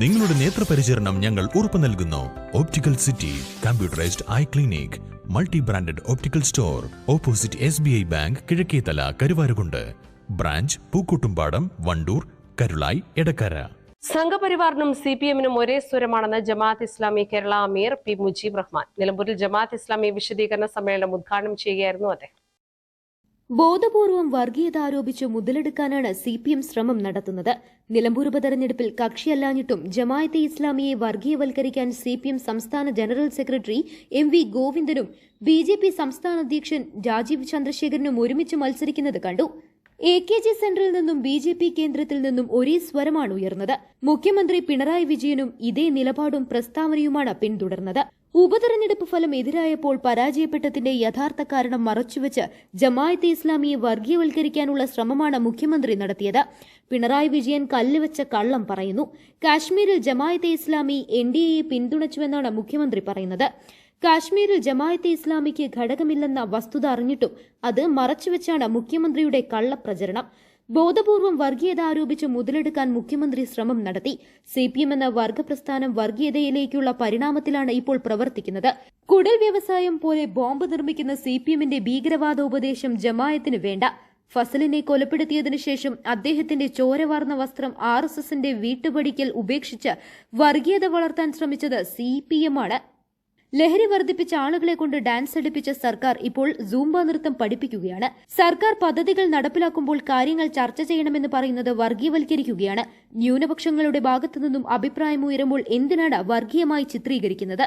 നിങ്ങളുടെ നേത്രപരിചരണം ഞങ്ങൾ ഉറപ്പു നൽകുന്നു. Optical city computerised eye clinic multi branded optical store opposite S B I bank Kizhakkethala Karuvarakundu branch Pookkottumpadam Wandoor Karulai Edakkara സംഘപരിവാറിനും C P എമ്മിനും ഒരേ സ്വരമാണെന്ന് ജമാഅത്ത് ഇസ്ലാമി കേരള അമീർ പി മുജീബ് റഹ്മാൻ. നിലമ്പൂരിൽ ജമാഅത്ത് ഇസ്ലാമി വിശദീകരണ സമ്മേളനം ഉദ്ഘാടനം ചെയ്യുകയായിരുന്നു അദ്ദേഹം. ബോധപൂർവം വർഗീയത ആരോപിച്ച് മുതലെടുക്കാനാണ് സി പി എം ശ്രമം നടത്തുന്നത്. നിലമ്പൂർ ഉപതെരഞ്ഞെടുപ്പിൽ കക്ഷിയല്ലാഞ്ഞിട്ടും ജമായത്തെ ഇസ്ലാമിയെ വർഗീയവൽക്കരിക്കാൻ സി പി എം സംസ്ഥാന ജനറൽ സെക്രട്ടറി എം വി ഗോവിന്ദനും ബി സംസ്ഥാന അധ്യക്ഷൻ രാജീവ് ചന്ദ്രശേഖരനും ഒരുമിച്ച് മത്സരിക്കുന്നത് കണ്ടു. എ കെ ജി സെന്ററിൽ നിന്നും ബി ജെ പി കേന്ദ്രത്തിൽ നിന്നും ഒരേ സ്വരമാണ് ഉയർന്നത്. മുഖ്യമന്ത്രി പിണറായി വിജയനും ഇതേ നിലപാടും പ്രസ്താവനയുമാണ് പിന്തുടർന്നത്. ഉപതെരഞ്ഞെടുപ്പ് ഫലം എതിരായപ്പോൾ പരാജയപ്പെട്ടതിന്റെ യഥാർത്ഥ കാരണം മറച്ചുവെച്ച് ജമായത്തെ ഇസ്ലാമിയെ വർഗീയവൽക്കരിക്കാനുള്ള ശ്രമമാണ് മുഖ്യമന്ത്രി നടത്തിയത്. പിണറായി വിജയൻ കല്ലുവെച്ച കള്ളം പറയുന്നു. കാശ്മീരിൽ ജമായത്തെ ഇസ്ലാമി എൻ ഡി എയെ പിന്തുണച്ചുവെന്നാണ് മുഖ്യമന്ത്രി പറയുന്നത്. കാശ്മീരിൽ ജമായത്തെ ഇസ്ലാമിക്ക് ഘടകമില്ലെന്ന വസ്തുത അറിഞ്ഞിട്ടും അത് മറച്ചുവെച്ചാണ് മുഖ്യമന്ത്രിയുടെ കള്ളപ്രചരണം. ബോധപൂർവം വർഗീയത ആരോപിച്ച് മുതലെടുക്കാൻ മുഖ്യമന്ത്രി ശ്രമം നടത്തി. സി പി എം എന്ന വർഗപ്രസ്ഥാനം വർഗീയതയിലേക്കുള്ള പരിണാമത്തിലാണ് ഇപ്പോൾ പ്രവർത്തിക്കുന്നത്. കുടൽ വ്യവസായം പോലെ ബോംബ് നിർമ്മിക്കുന്ന സി പി എമ്മിന്റെ ഭീകരവാദോപദേശം ജമായത്തിന് വേണ്ട. ഫസലിനെ കൊലപ്പെടുത്തിയതിനു ശേഷം അദ്ദേഹത്തിന്റെ ചോരവാർന്ന വസ്ത്രം ആർ എസ് എസിന്റെ വീട്ടുപടിക്കൽ ഉപേക്ഷിച്ച് വർഗീയത വളർത്താൻ ശ്രമിച്ചത് സി പി എം ആണ്. ലഹരി വർദ്ധിപ്പിച്ച ആളുകളെ കൊണ്ട് ഡാൻസ് അടിപ്പിച്ച സർക്കാർ ഇപ്പോൾ സൂംബ നൃത്തം പഠിപ്പിക്കുകയാണ്. സർക്കാർ പദ്ധതികൾ നടപ്പിലാക്കുമ്പോൾ കാര്യങ്ങൾ ചർച്ച ചെയ്യണമെന്ന് പറയുന്നത് വർഗീയവൽക്കരിക്കുകയാണ്. ന്യൂനപക്ഷങ്ങളുടെ ഭാഗത്തു നിന്നും അഭിപ്രായം ഉയരുമ്പോൾ എന്തിനാണ് വർഗീയമായി ചിത്രീകരിക്കുന്നത്?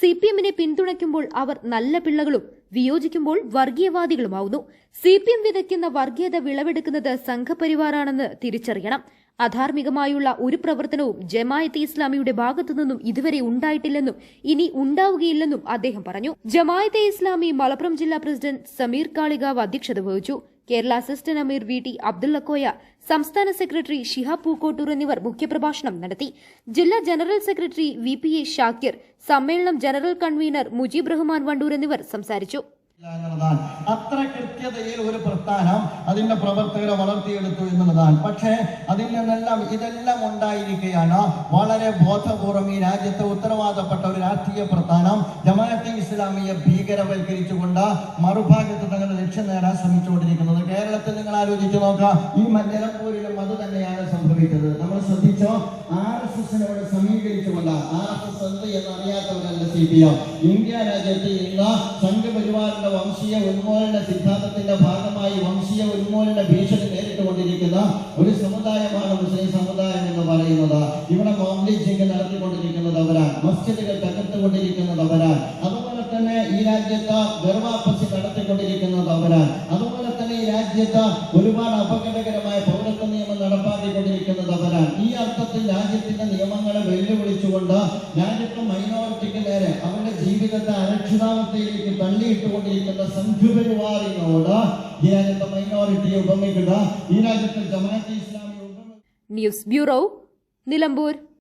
സി പി എമ്മിനെ പിന്തുണയ്ക്കുമ്പോൾ അവർ നല്ല പിള്ളകളും വിയോജിക്കുമ്പോൾ വർഗീയവാദികളുമാവുന്നു. സി പി എം വിതയ്ക്കുന്ന വർഗീയത വിളവെടുക്കുന്നത് സംഘപരിവാറാണെന്ന് തിരിച്ചറിയണം. അധാർമികമായുള്ള ഒരു പ്രവർത്തനവും ജമായത്ത് ഇസ്ലാമിയുടെ ഭാഗത്തു നിന്നും ഇതുവരെ ഉണ്ടായിട്ടില്ലെന്നും ഇനി ഉണ്ടാവുകയില്ലെന്നും അദ്ദേഹം പറഞ്ഞു. ജമായത്തെ ഇസ്ലാമി മലപ്പുറം ജില്ലാ പ്രസിഡന്റ് സമീർ കാളികാവ് അധ്യക്ഷത വഹിച്ചു. കേരള അസിസ്റ്റന്റ് അമീർ വി ടി അബ്ദുള്ളക്കോയ സംസ്ഥാന സെക്രട്ടറി ഷിഹാബ് പൂക്കോട്ടൂർ എന്നിവർ മുഖ്യപ്രഭാഷണം നടത്തി. ജില്ലാ general secretary V P A Shakir സമ്മേളനം ജനറൽ കൺവീനർ മുജീബ് റഹ്മാൻ വണ്ടൂർ എന്നിവർ സംസാരിച്ചു. എന്നുള്ളതാണ്. അത്ര കൃത്യതയിൽ ഒരു പ്രസ്ഥാനം അതിന്റെ പ്രവർത്തകരെ വളർത്തിയെടുത്തു എന്നുള്ളതാണ്. പക്ഷേ അതിൽ നിന്നെല്ലാം ഇതെല്ലാം ഉണ്ടായിരിക്കുകയാണ്. വളരെ ബോധപൂർവം ഈ രാജ്യത്തെ ഉത്തരവാദപ്പെട്ട ഒരു രാഷ്ട്രീയ പ്രസ്ഥാനം ജമാഅത്തെ ഇസ്ലാമിയെ ഭീകരവൽക്കരിച്ചുകൊണ്ട് മറുഭാഗത്ത് തങ്ങളുടെ ലക്ഷ്യം നേടാൻ ശ്രമിച്ചുകൊണ്ടിരിക്കുന്നത്. കേരളത്തിൽ നിങ്ങൾ ആലോചിച്ചു നോക്കുക ഈ മഞ്ഞലപ്പൂരിലും അത് തന്നെയാണ് സംഭവിച്ചത്. നമ്മൾ ശ്രദ്ധിച്ചോ? ആർ എസ് എസിനോട് സമീകരിച്ചുകൊണ്ട് ആർ എസ് എസ് എന്ന് അറിയാത്തവരല്ല സി പി എം. ഇന്ത്യ രാജ്യത്ത് ഇന്ന് സംഘപരിവാറിന്റെ വംശീയ ഉന്മൂലന സിദ്ധാന്തത്തിന്റെ ഭാഗമായി വംശീയ ഉന്മൂലന ഭീഷണി നേരിട്ടുകൊണ്ടിരിക്കുന്ന ഒരു സമുദായമാണ് മുസ്ലിം സമുദായം എന്ന് പറയുന്നത്. ഇവിടെ മോം ലീച്ചിങ് നടത്തിക്കൊണ്ടിരിക്കുന്നത് അവരാണ്. മസ്ജിദുകൾ തകർത്തുകൊണ്ടിരിക്കുന്നത് അവരാണ്. അതുപോലെ തന്നെ ഈ രാജ്യത്ത് ഗർവാപ്പസി നടത്തിക്കൊണ്ടിരിക്കുന്നത് അവരാണ്. അതുപോലെ തന്നെ ഈ രാജ്യത്ത് ഒരുപാട് അപകടകരമായ പൗരത്വ നിയമം നടപ്പാക്കിക്കൊണ്ടിരിക്കുന്നത് അവരാണ്. ഈ അർത്ഥത്തിൽ രാജ്യത്തിന്റെ നിയമങ്ങളെ വെല്ലുവിളിച്ചുകൊണ്ട് രാജ്യത്തെ മൈനോറിറ്റിക്ക് നേരെ അവന്റെ ജീവിതത്തെ അരക്ഷിതാവസ്ഥയിലേക്ക് തള്ളിയിട്ടുകൊണ്ടിരിക്കുന്ന സംഘപരിവാറിനോട് ഈ രാജ്യത്തെ മൈനോറിറ്റിയെ ഉപമിക്കുക. ഈ രാജ്യത്തെ ജമാഅത്തെ ഇസ്ലാമിയെ ന്യൂസ് ബ്യൂറോ നിലമ്പൂർ.